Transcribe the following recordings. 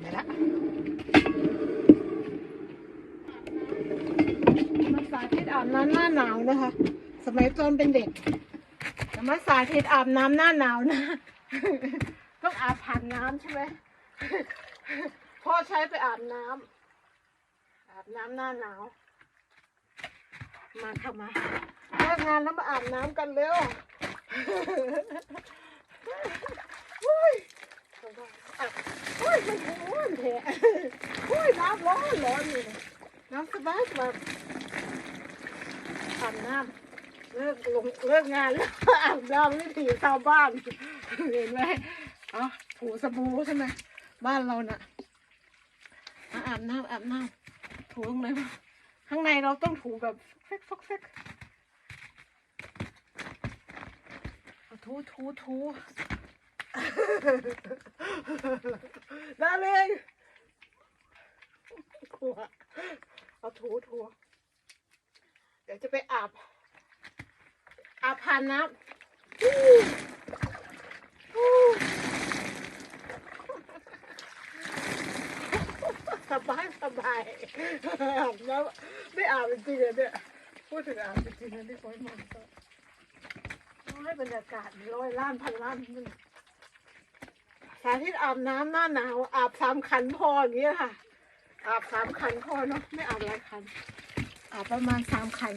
ไปละมาสาธิตอาบน้ำหน้าหนาวนะคะ สมัยตอนเป็นเด็กจะมาสาธิตอาบน้ำหน้าหนาวนะ ต้องอาบผ่านน้ำใช่ไหมพ่อใช้ไปอาบน้ำอาบน้ำหน้าหนาว มาเข้ามาเลิกงานแล้วมาอาบน้ำกันเร็วโอ้ย โอ้ยมันร้อนแท้โอ้ยน้ำร้อนร้อนอยู่เนี่ยน้ำสบายสบายอาบน้ำเลิกลงเลิกงานแล้วอาบน้ำวิถีชาวบ้านเห็นไหมอ๋อถูสบู่ใช่ไหมบ้านเราน่ะอะอาบน้ำอาบน้ำถูตรงไหนวะข้างในเราต้องถูแบบเฟกฟกเฟกถูถูถู ด้เลยกลัวเอาถูถูเดี๋ยวจะไปอาบ อาบผ่านน้ำสบายสบายอาบน้ำไม่อาบจริงๆเลยเนี่ยพูดถึงอาบจริงๆนะที่ฝนมันก็ให้บรรยากาศร้อยล้านพันล้านนี่าธิตอาบน้ำหน้าหนาวอาบสามขันพออย่างเงี้ยค่ะ อาบสามขันพอเนาะไม่อาบหลายขัน อาบประมาณสามขัน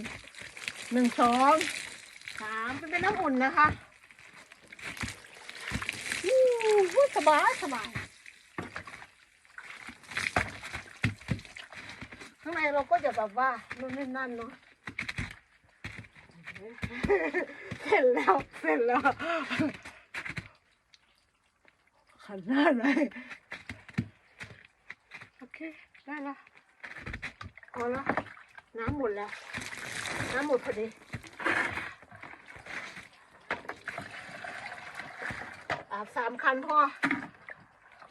หนึ่งสองสามเป็นน้ำอุ่นนะคะอู้สบายสบายข้างในเราก็จะแบบว่านู่นนั่นเนาะเสร็จแล้วเสร็จแล้ว ขันหน้าหน่อยโอเค ได้ละพอแล้วน้ำหมดแล้ว น้ำหมดพอดีอาบสามคันพอ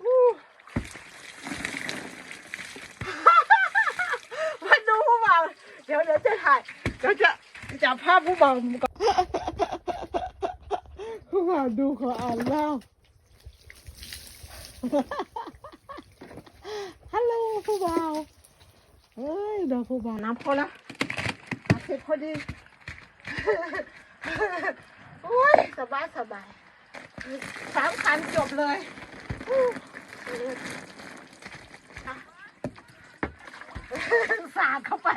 อู้มาดูผู้บ่าเดี๋ยวเดี๋ยวจะถ่ายเดี๋ยวจะจับภาพผู้บ่าก่อนผู้บ่าดูขออ่านเล่า ฮัลโหลผู้บ่าวเฮ้ยดอกผู้บ่าวน้ำพอละอาเสร็จพอดีโอ้ยสบายสบายสามคันจบเลยอู้อะสาดเข้าไป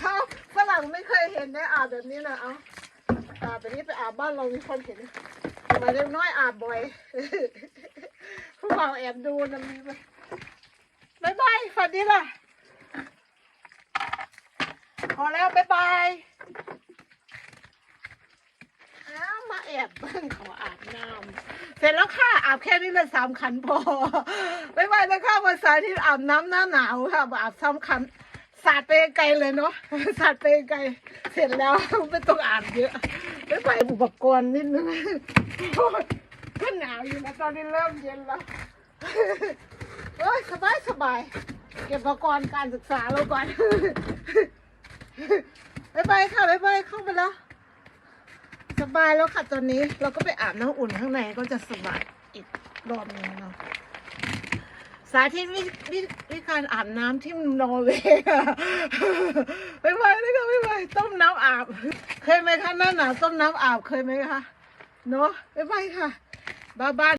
เขาฝรั่งไม่เคยเห็นได้อาบแบบนี้นะเอาอาบแบบนี้ไปอาบบ้านเรามีคนเห็น ไมเล็กน้อยอาบบ่อยผู้บ่าแอบดูนะมีไหมบายบายฝันดีล่ะ พอแล้วบายบายมาแอบเบิ่งขออาบน้ำเสร็จแล้วค่ะอาบแค่นี้เลยสามขันพอบายบายนะคะวันเสาร์ที่อาบน้ำหน้าหนาวค่ะอาบสามขันสาดไปไกลเลยเนาะสาดไปไกล เสร็จแล้วไม่ต้องอาบเยอะไปใส่อุปกรณ์นิดนึง ก็หนาวอยู่นะตอนนี้เริ่มเย็นแล้วเอ้ยสบายสบาย เก็บอุปกรณ์การศึกษาเราก่อนบายบายค่ะบายบายเข้าไปแล้ว สบายแล้วค่ะตอนนี้เราก็ไปอาบน้ำอุ่นข้างในก็จะสบายอีกรอบนึงเนาะสาธิตวิวิวิการอาบน้ำที่นอร์เวย์อะบายบายนะคะบายบายต้มน้ำอาบ เคยไหมคะหน้าหนาวต้มน้ำอาบเคยไหมคะ เนาะบายบายค่ะ บ้าบ้าน